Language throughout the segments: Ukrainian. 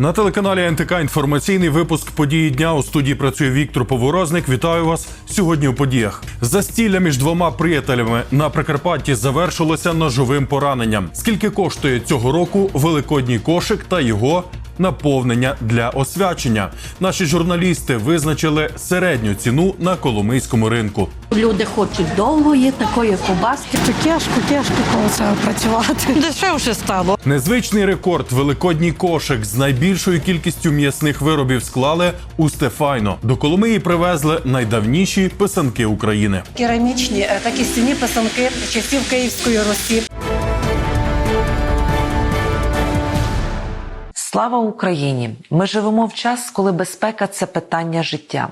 На телеканалі НТК інформаційний випуск події дня у студії працює Віктор Поворозник. Вітаю вас сьогодні у подіях. Застілля між двома приятелями на Прикарпатті завершилося ножовим пораненням. Скільки коштує цього року великодній кошик та його наповнення для освячення? Наші журналісти визначили середню ціну на коломийському ринку. Люди хочуть довгої такої ковбаски. То тяжко, тяжко коло цього працювати. Дешевше стало. Незвичний рекорд великодній кошик з найбільшою кількістю м'ясних виробів склали у Стефайно. До Коломиї привезли найдавніші писанки України. керамічні е, такі стіні писанки часів Київської Русі. Слава Україні! Ми живемо в час, коли безпека це питання життя.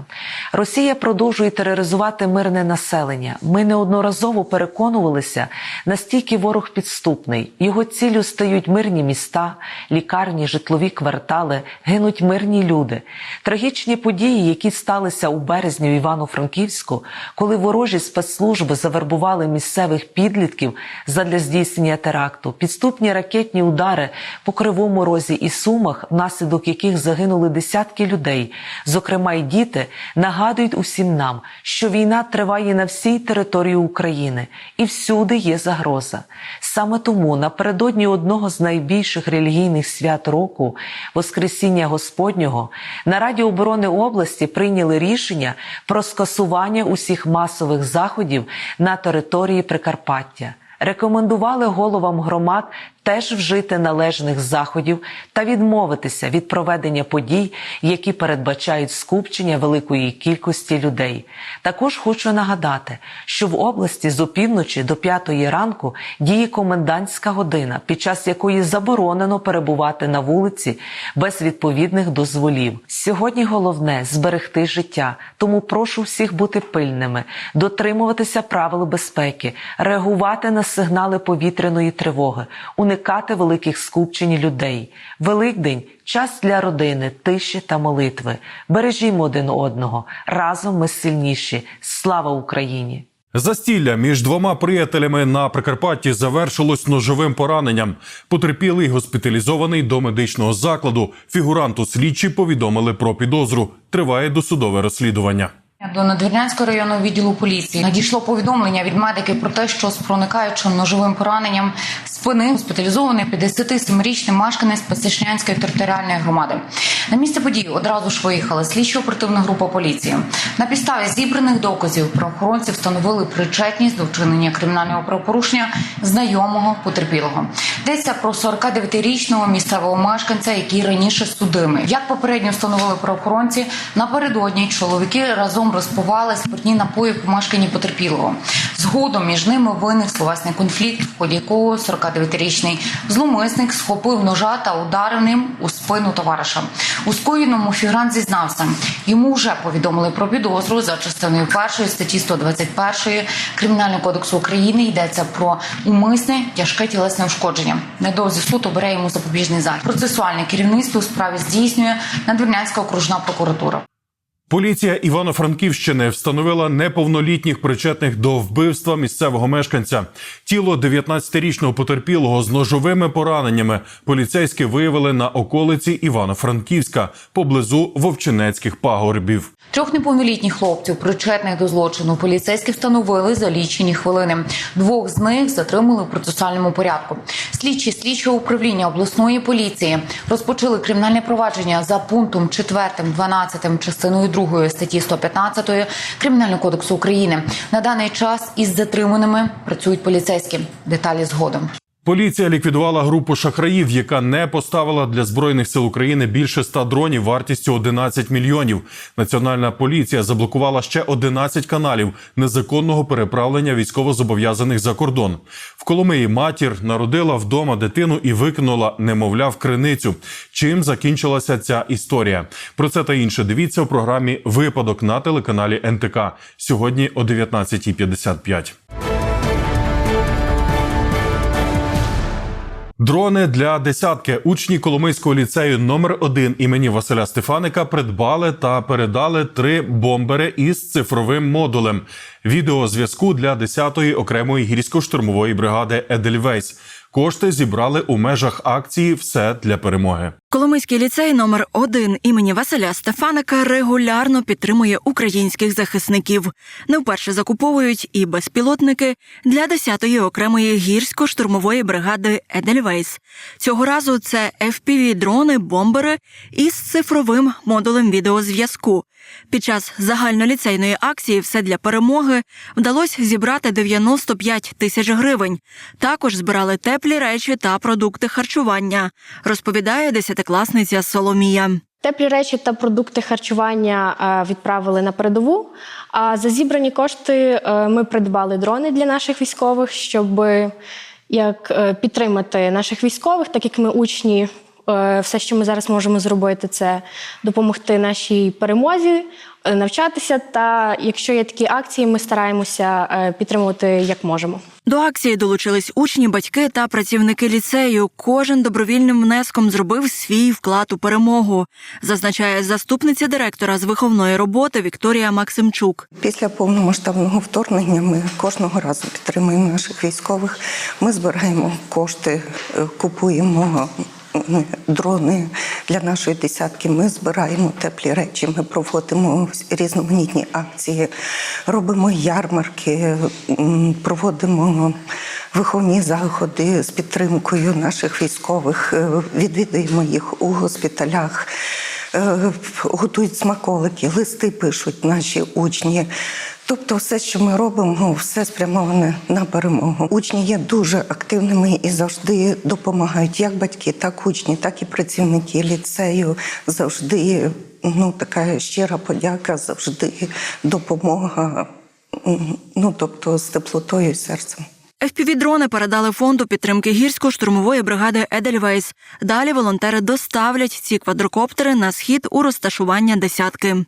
Росія продовжує тероризувати мирне населення. Ми неодноразово переконувалися, настільки ворог підступний. Його ціллю стають мирні міста, лікарні, житлові квартали, гинуть мирні люди. Трагічні події, які сталися у березні в Івано-Франківську, коли ворожі спецслужби завербували місцевих підлітків задля здійснення теракту, підступні ракетні удари по кривому розі і сумах, внаслідок яких загинули десятки людей, зокрема й діти, нагадують усім нам, що війна триває на всій території України і всюди є загроза. Саме тому напередодні одного з найбільших релігійних свят року, Воскресіння Господнього, на Раді оборони області прийняли рішення про скасування усіх масових заходів на території Прикарпаття. Рекомендували головам громад теж вжити належних заходів та відмовитися від проведення подій, які передбачають скупчення великої кількості людей. Також хочу нагадати, що в області з опівночі до п'ятої ранку діє комендантська година, під час якої заборонено перебувати на вулиці без відповідних дозволів. Сьогодні головне зберегти життя, тому прошу всіх бути пильними, дотримуватися правил безпеки, реагувати на сигнали повітряної тривоги, уникати великих скупчень людей. Великдень час для родини, тиші та молитви. Бережімо один одного. Разом ми сильніші. Слава Україні! Застілля між двома приятелями на Прикарпатті завершилось ножовим пораненням. Потерпілий госпіталізований до медичного закладу. Фігуранту слідчі повідомили про підозру. Триває досудове розслідування. До Надвірнянського районного відділу поліції надійшло повідомлення від медиків про те, що з проникаючим ножовим пораненням спини госпіталізований 57-річний мешканець Пасічнянської територіальної громади. На місце події одразу ж виїхала слідчо-оперативна група поліції. На підставі зібраних доказів правоохоронці встановили причетність до вчинення кримінального правопорушення знайомого потерпілого. Йдеться про 49-річного місцевого мешканця, який раніше судимий. Як попередньо встановили правоохоронці, напередодні чоловіки разом розпивали спиртні напої в помешканні потерпілого. Згодом між ними виник словесний конфлікт, в ході якого 49-річний зломисник схопив ножа та ударив ним у спину товариша. У скоєному фігурант зізнався. Йому вже повідомили про підозру за частиною першої статті 121 Кримінального кодексу України. Йдеться про умисне тяжке тілесне ушкодження. Недовзі суд обере йому запобіжний захід. Процесуальне керівництво у справі здійснює Надвірнянська окружна прокуратура. Поліція Івано-Франківщини встановила неповнолітніх причетних до вбивства місцевого мешканця. Тіло 19-річного потерпілого з ножовими пораненнями поліцейські виявили на околиці Івано-Франківська поблизу Вовчинецьких пагорбів. Трьох неповнолітніх хлопців, причетних до злочину, поліцейські встановили за лічені хвилини. Двох з них затримали в процесуальному порядку. Слідчі слідчого управління обласної поліції розпочали кримінальне провадження за пунктом 4, 12 частиною 2 статті 115 Кримінального кодексу України. На даний час із затриманими працюють поліцейські. Деталі згодом. Поліція ліквідувала групу шахраїв, яка не поставила для збройних сил України більше 100 дронів вартістю 11 мільйонів. Національна поліція заблокувала ще 11 каналів незаконного переправлення військовозобов'язаних за кордон. В Коломиї матір народила вдома дитину і викинула немовля в криницю. Чим закінчилася ця історія? Про це та інше дивіться у програмі Випадок на телеканалі НТК сьогодні о 19.55. Дрони для десятки учні Коломийського ліцею номер 1 імені Василя Стефаника придбали та передали три бомбери із цифровим модулем. відеозв'язку для 10-ї окремої гірсько-штурмової бригади Едельвейс. Кошти зібрали у межах акції Все для перемоги. Коломийський ліцей номер 1 імені Василя Стефаника регулярно підтримує українських захисників. Не вперше закуповують і безпілотники для 10-ї окремої гірсько-штурмової бригади Едельвейс. Цього разу це FPV-дрони, бомбери із цифровим модулем відеозв'язку. Під час загальноліцейної акції Все для перемоги вдалося зібрати 95 тисяч гривень. Також збирали теплі речі та продукти харчування, розповідає десятикласниця Соломія. Теплі речі та продукти харчування е, відправили на передову. А за зібрані кошти е, ми придбали дрони для наших військових, щоб як е, підтримати наших військових, так як ми учні. Е, Все, що ми зараз можемо зробити, це допомогти нашій перемозі, е, навчатися. Та якщо є такі акції, ми стараємося е, підтримувати як можемо. До акції долучились учні, батьки та працівники ліцею. Кожен добровільним внеском зробив свій вклад у перемогу, зазначає заступниця директора з виховної роботи Вікторія Максимчук. Після повномасштабного вторгнення ми кожного разу підтримуємо наших військових. Ми збираємо кошти, купуємо дрони для нашої десятки. Ми збираємо теплі речі. Ми проводимо різноманітні акції, робимо ярмарки, проводимо виховні заходи з підтримкою наших військових. е, Відвідуємо їх у госпіталях. Е, готують смаколики, листи пишуть наші учні. Тобто, все, що ми робимо, все спрямоване на перемогу. Учні є дуже активними і завжди допомагають як батьки, так учні, так і працівники ліцею. Завжди ну така щира подяка, завжди допомога. Ну тобто з теплотою серцем. FPV-дрони передали фонду підтримки гірсько-штурмової бригади Едельвейс. Далі волонтери доставлять ці квадрокоптери на схід у розташування десятки.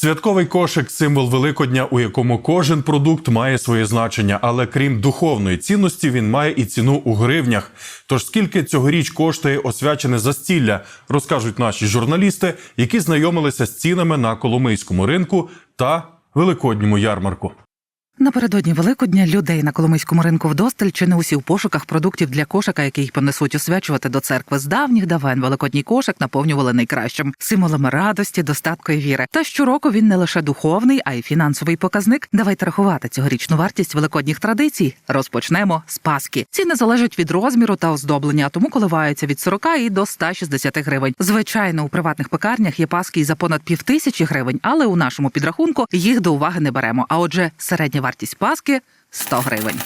Святковий кошик символ Великодня, у якому кожен продукт має своє значення, але крім духовної цінності, він має і ціну у гривнях. Тож скільки цьогоріч коштує освячене застілля, розкажуть наші журналісти, які знайомилися з цінами на Коломийському ринку та великодньому ярмарку. Напередодні Великодня людей на Коломийському ринку вдосталь чи не усі в пошуках продуктів для кошика, який понесуть освячувати до церкви з давніх давен. Великодній кошик наповнювали найкращим символами радості, достатку і віри. Та щороку він не лише духовний, а й фінансовий показник. Давайте рахувати цьогорічну вартість великодніх традицій. Розпочнемо з Паски. Ціни залежать від розміру та оздоблення, тому коливаються від 40 і до 160 гривень. Звичайно, у приватних пекарнях є паски і за понад півтисячі гривень, але у нашому підрахунку їх до уваги не беремо. А отже, середня вартість паски 100 гривень.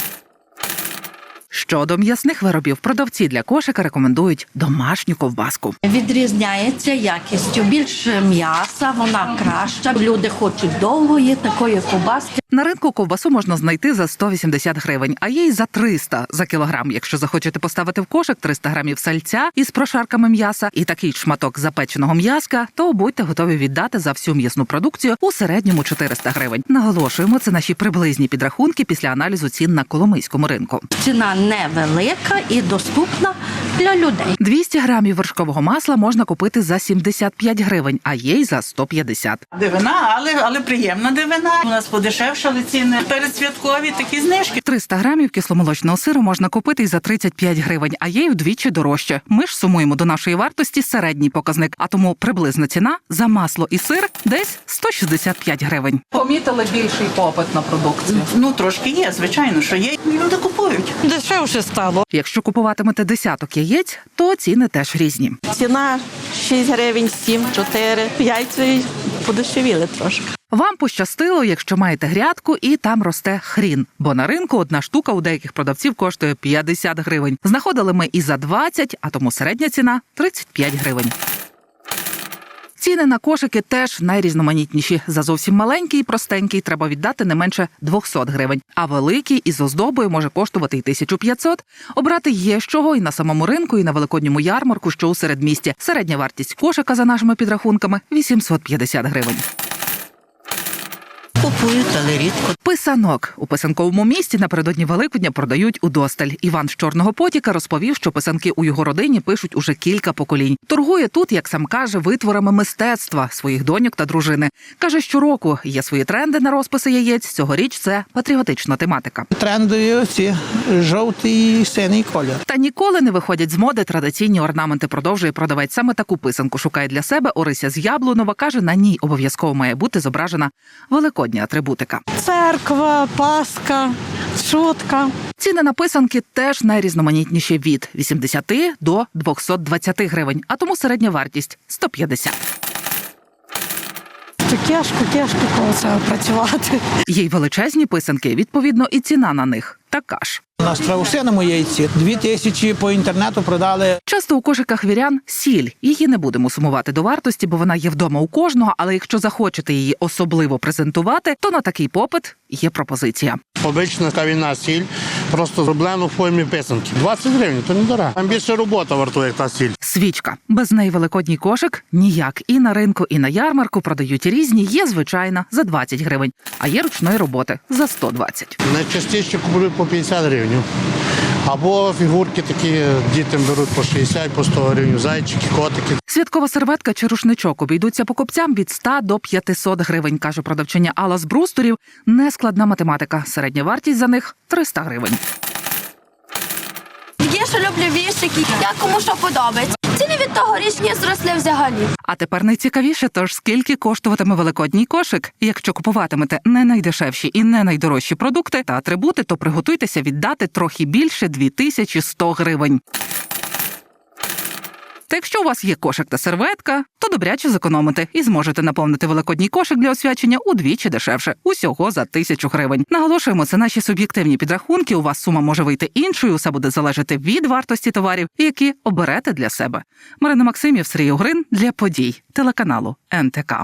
Щодо м'ясних виробів, продавці для кошика рекомендують домашню ковбаску. Відрізняється якістю. Більше м'яса, вона краща. Люди хочуть довгої такої ковбаски. На ринку ковбасу можна знайти за 180 гривень, а є й за 300 за кілограм. Якщо захочете поставити в кошик 300 грамів сальця із прошарками м'яса і такий шматок запеченого м'яска, то будьте готові віддати за всю м'ясну продукцію у середньому 400 гривень. Наголошуємо, це наші приблизні підрахунки після аналізу цін на Коломийському ринку. Ціна невелика і доступна для людей. 200 грамів вершкового масла можна купити за 75 гривень, а є й за 150. Дивина, але, але приємна дивина. У нас подешевшали ціни. Передсвяткові такі знижки. 300 грамів кисломолочного сиру можна купити й за 35 гривень, а є й вдвічі дорожче. Ми ж сумуємо до нашої вартості середній показник, а тому приблизна ціна за масло і сир десь 165 гривень. Помітили більший попит на продукцію. Ну трошки є, звичайно, що є. Люди купують. Дешевше стало. Якщо купуватимете десяток яєць, то ціни теж різні. Ціна 6 гривень, 7, 4. Яйця подешевіли трошки. Вам пощастило, якщо маєте грядку і там росте хрін, бо на ринку одна штука у деяких продавців коштує 50 гривень. Знаходили ми і за 20, а тому середня ціна 35 гривень. Ціни на кошики теж найрізноманітніші. За зовсім маленький і простенький треба віддати не менше 200 гривень. А великий із оздобою може коштувати й 1500. Обрати є з чого і на самому ринку, і на великодньому ярмарку, що у середмісті. Середня вартість кошика за нашими підрахунками 850 гривень. Купують, але рідко. Писанок у писанковому місті напередодні Великодня продають удосталь. Іван з Чорного Потіка розповів, що писанки у його родині пишуть уже кілька поколінь. Торгує тут, як сам каже, витворами мистецтва своїх доньок та дружини. каже, щороку є свої тренди на розписи яєць. Цьогоріч це патріотична тематика. Тренди оці жовтий і синій колір. Та ніколи не виходять з моди традиційні орнаменти. Продовжує продавець саме таку писанку. Шукає для себе Орися з Яблунова. каже, на ній обов'язково має бути зображена великодня атрибутика. Церква, паска, шутка. Ціни на писанки теж найрізноманітніші від 80 до 220 гривень, а тому середня вартість 150. То тяжко, тяжко коло це працювати. Є й величезні писанки, відповідно, і ціна на них така ж. На страусиному яйці дві тисячі по інтернету продали. Часто у кошиках вірян сіль. Її не будемо сумувати до вартості, бо вона є вдома у кожного. Але якщо захочете її особливо презентувати, то на такий попит є пропозиція. Обична кавіна сіль, просто зроблена у формі писанки. 20 гривень, то не дорого. Там більше робота вартує, як та сіль. Свічка без неї великодній кошик ніяк. І на ринку, і на ярмарку продають різні. Є звичайна за 20 гривень, а є ручної роботи за 120. Найчастіше купують по 50 гривень. Або фігурки такі дітям беруть по 60, по 100 гривень, зайчики, котики. Святкова серветка чи рушничок обійдуться покупцям від 100 до 500 гривень, каже продавчиня Алла з брусторів. Нескладна математика. Середня вартість за них 300 гривень. Є, що люблю віршики, я кому що подобається. Ціни від того річні зросли взагалі. А тепер найцікавіше, тож скільки коштуватиме великодній кошик? Якщо купуватимете не найдешевші і не найдорожчі продукти та атрибути, то приготуйтеся віддати трохи більше 2100 гривень. Та якщо у вас є кошик та серветка, то добряче зекономите і зможете наповнити великодній кошик для освячення удвічі дешевше, усього за тисячу гривень. Наголошуємо, це наші суб'єктивні підрахунки. У вас сума може вийти іншою. Усе буде залежати від вартості товарів, які оберете для себе. Марина Максимів, Сергій Угрин для подій телеканалу НТК.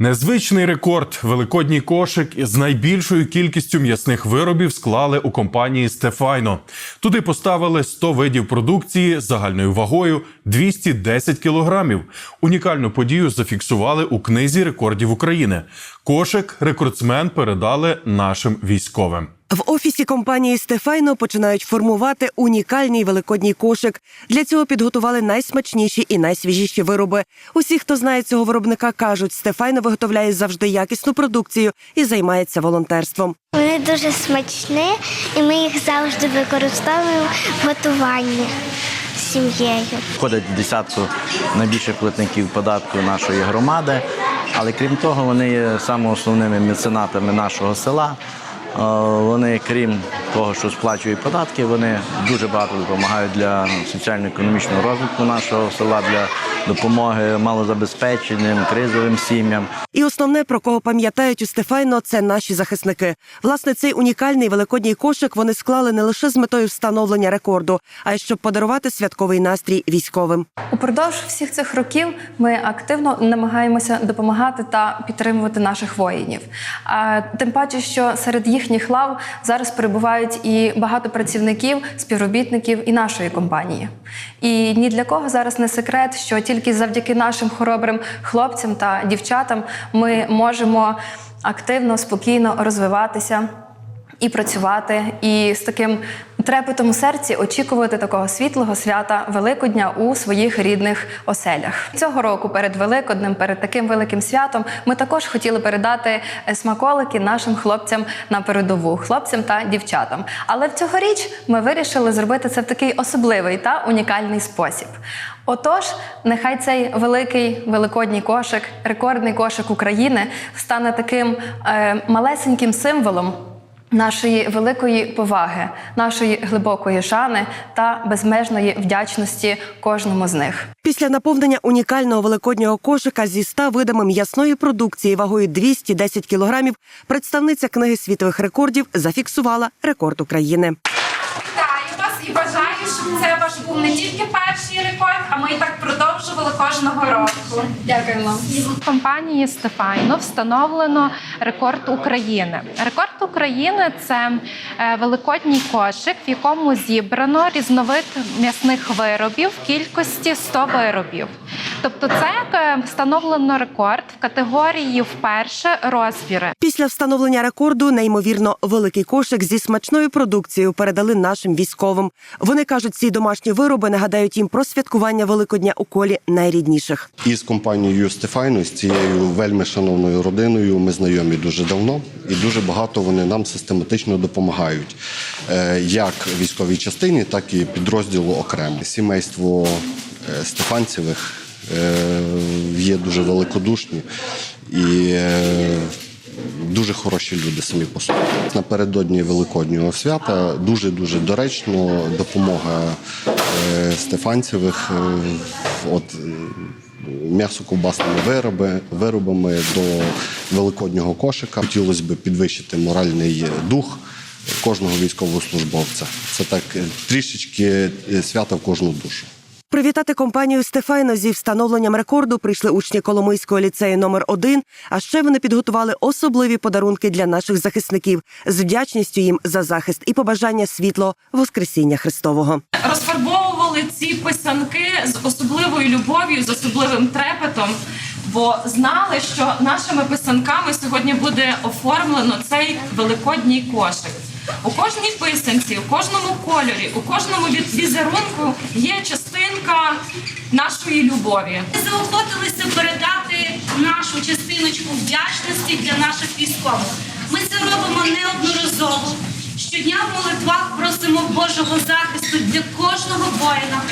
Незвичний рекорд великодній кошик із найбільшою кількістю м'ясних виробів склали у компанії Стефайно. Туди поставили 100 видів продукції загальною вагою 210 кілограмів. Унікальну подію зафіксували у книзі рекордів України. Кошик рекордсмен передали нашим військовим. В офісі компанії Стефайно починають формувати унікальний великодній кошик. Для цього підготували найсмачніші і найсвіжіші вироби. Усі, хто знає цього виробника, кажуть, Стефайно виготовляє завжди якісну продукцію і займається волонтерством. Вони дуже смачні, і ми їх завжди використовуємо в готуванні сім'єю. Входять в десятку найбільших платників податку нашої громади, але крім того, вони є самоосновними меценатами нашого села. Вони, крім того, що сплачують податки, вони дуже багато допомагають для соціально-економічного розвитку нашого села, для допомоги малозабезпеченим, кризовим сім'ям. І основне, про кого пам'ятають у Стефайно, це наші захисники. Власне, цей унікальний великодній кошик вони склали не лише з метою встановлення рекорду, а й щоб подарувати святковий настрій військовим. Упродовж всіх цих років ми активно намагаємося допомагати та підтримувати наших воїнів. А тим паче, що серед їхніх лав зараз перебувають і багато працівників, співробітників і нашої компанії. І ні для кого зараз не секрет, що тільки завдяки нашим хоробрим хлопцям та дівчатам ми можемо активно, спокійно розвиватися і працювати, і з таким трепетом у серці очікувати такого світлого свята Великодня у своїх рідних оселях. Цього року перед Великоднем, перед таким великим святом, ми також хотіли передати е, смаколики нашим хлопцям на передову, хлопцям та дівчатам. Але в цьогоріч ми вирішили зробити це в такий особливий та унікальний спосіб. Отож, нехай цей великий великодній кошик, рекордний кошик України, стане таким е, малесеньким символом нашої великої поваги, нашої глибокої шани та безмежної вдячності кожному з них. Після наповнення унікального великоднього кошика зі 100 видами м'ясної продукції вагою 210 кілограмів представниця книги світових рекордів зафіксувала рекорд України. І бажаю, щоб це ваш був не тільки перший рекорд, а ми і так продовжували кожного року. Дякуємо. В компанії Стефайно встановлено рекорд України. Рекорд України це е, великодній кошик, в якому зібрано різновид м'ясних виробів в кількості 100 виробів. Тобто, це е, встановлено рекорд в категорії вперше розміри. Після встановлення рекорду неймовірно великий кошик зі смачною продукцією передали нашим військовим. Вони кажуть, ці домашні вироби нагадають їм про святкування Великодня у колі найрідніших. Із компанією Стефайно, з цією вельми шановною родиною, ми знайомі дуже давно, і дуже багато вони нам систематично допомагають, Е, як військовій частині, так і підрозділу окремо. Сімейство е, Стефанцевих є дуже великодушні і е, дуже хороші люди самі по собі. Напередодні Великоднього свята дуже дуже доречно допомога е, Стефанцевих. е, От е, м'ясо-ковбасними вироби, виробами до великоднього кошика. Хотілося б підвищити моральний дух кожного військовослужбовця. Це так е, трішечки е, свята в кожну душу. Привітати компанію Стефайно зі встановленням рекорду прийшли учні Коломийського ліцею номер 1 А ще вони підготували особливі подарунки для наших захисників з вдячністю їм за захист і побажання світло Воскресіння Христового. розфарбовували ці писанки з особливою любов'ю, з особливим трепетом, бо знали, що нашими писанками сьогодні буде оформлено цей великодній кошик. У кожній писанці, у кожному кольорі, у кожному візерунку є частинка нашої любові. Ми заохотилися передати нашу частиночку вдячності для наших військових. Ми це робимо неодноразово. Щодня в молитвах просимо Божого захисту для кожного воїна.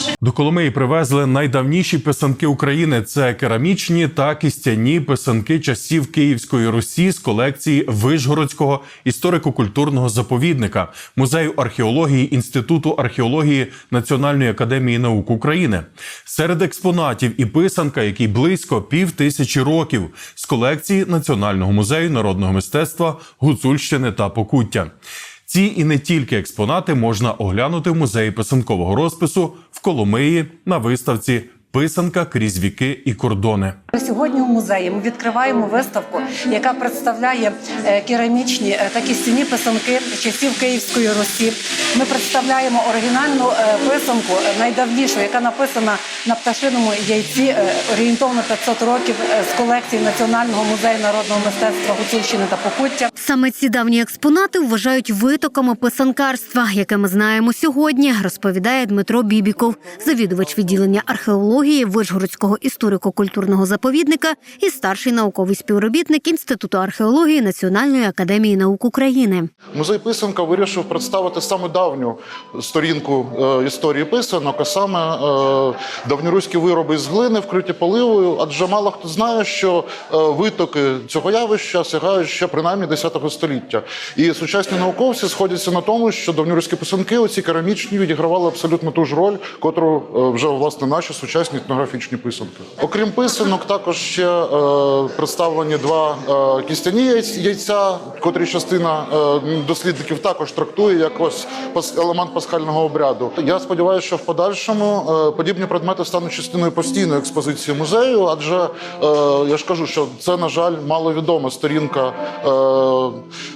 Переможе. До Коломиї привезли найдавніші писанки України. Це керамічні та кістяні писанки часів Київської Русі з колекції Вишгородського історико-культурного заповідника, музею археології Інституту археології Національної академії наук України. Серед експонатів і писанка, який близько пів тисячі років з колекції Національного музею народного мистецтва Гуцульщини та Покуття. Ці і не тільки експонати можна оглянути в музеї писанкового розпису в Коломиї на виставці Писанка крізь віки і кордони. Сьогодні у музеї ми відкриваємо виставку, яка представляє е, керамічні е, та кістяні писанки часів Київської Русі. Ми представляємо оригінальну е, писанку, найдавнішу, яка написана на пташиному яйці орієнтовно 500 років з колекції Національного музею народного мистецтва Гуцульщини та Покуття. Саме ці давні експонати вважають витоками писанкарства, яке ми знаємо сьогодні, розповідає Дмитро Бібіков, завідувач відділення археології Вишгородського історико-культурного заповідника і старший науковий співробітник Інституту археології Національної академії наук України. Музей писанка вирішив представити саме давню сторінку е, історії писанок, а саме е, давньоруські вироби з глини, вкриті поливою. Адже мало хто знає, що е, витоки цього явища сягають ще принаймні 10 століття. І сучасні науковці сходяться на тому, що давньоруські писанки, оці керамічні, відігравали абсолютно ту ж роль, котру вже власне наші сучасні етнографічні писанки. Окрім писанок, також ще е, представлені два е, кістяні яйця, котрі частина е, дослідників також трактує як ось елемент пасхального обряду. Я сподіваюся, що в подальшому е, подібні предмети стануть частиною постійної експозиції музею, адже е, я ж кажу, що це, на жаль, маловідома сторінка, е,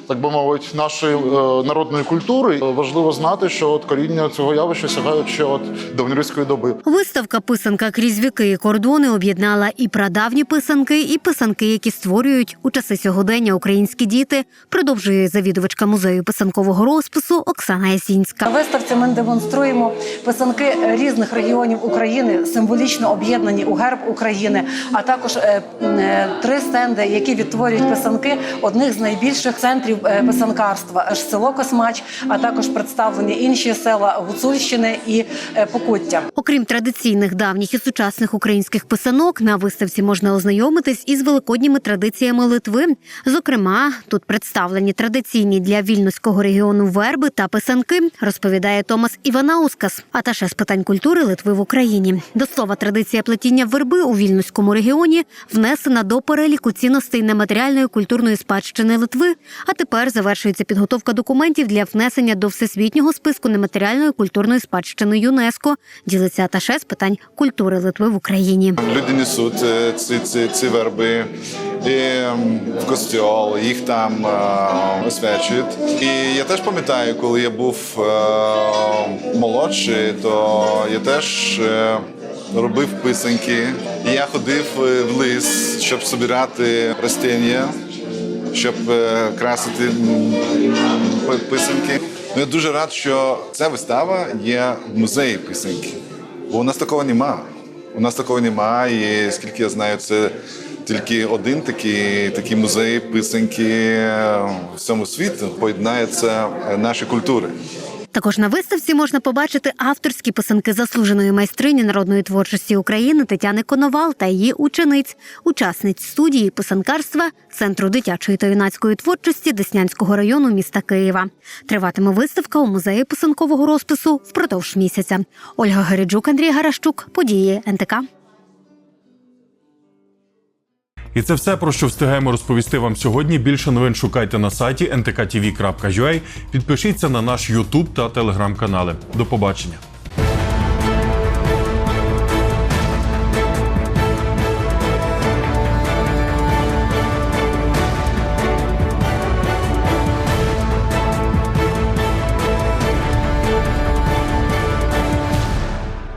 так би мовити, нашої е, народної культури. Важливо знати, що от коріння цього явища сягають ще от давньоруської доби. Виставка Писанка крізь віки і кордони об'єднала і прадавні писанки, і писанки, які створюють у часи сьогодення українські діти. Продовжує завідувачка музею писанкового розпису Оксана Ясінська. На виставці ми демонструємо писанки різних регіонів України, символічно об'єднані у герб України, а також е, е, три стенди, які відтворюють писанки одних з найбільших центрів е, писанкарства аж село Космач, а також представлені інші села Гуцульщини і Покуття. Окрім традиційних давніх і сучасних українських писанок, на виставці можна ознайомитись із великодніми традиціями Литви. Зокрема, тут представлені традиційні для вільноського регіону верби та писанки, розповідає Томас Іванаускас, аташе з питань культури Литви в Україні. До слова, традиція плетіння верби у вільноському регіоні внесена до переліку цінностей нематеріальної культурної спадщини Литви. А тепер завершується підготовка документів для внесення до всесвітнього списку нематеріальної культурної спадщини ЮНЕСКо. Ділиться аташе з питань культури Литви в Україні. Люди несуть е, ці, ці, ці верби і в костьол, їх там е, освячують. І я теж пам'ятаю, коли я був е, молодший, то я теж робив писанки. І я ходив в ліс, щоб збирати ростіння, щоб красити писанки. Ну, я дуже рад, що ця вистава є в музеї писанки. Бо у нас такого нема. У нас такого немає. скільки я знаю, це тільки один такий, такий музей писанки в всьому світі поєднається е, наші культури. Також на виставці можна побачити авторські писанки заслуженої майстрині народної творчості України Тетяни Коновал та її учениць, учасниць студії писанкарства Центру дитячої та юнацької творчості Деснянського району міста Києва. Триватиме виставка у музеї писанкового розпису впродовж місяця. Ольга Гериджук, Андрій Гарашчук, події НТК. І це все про що встигаємо розповісти вам сьогодні. Більше новин шукайте на сайті ntktv.ua. Підпишіться на наш YouTube та телеграм-канали. До побачення.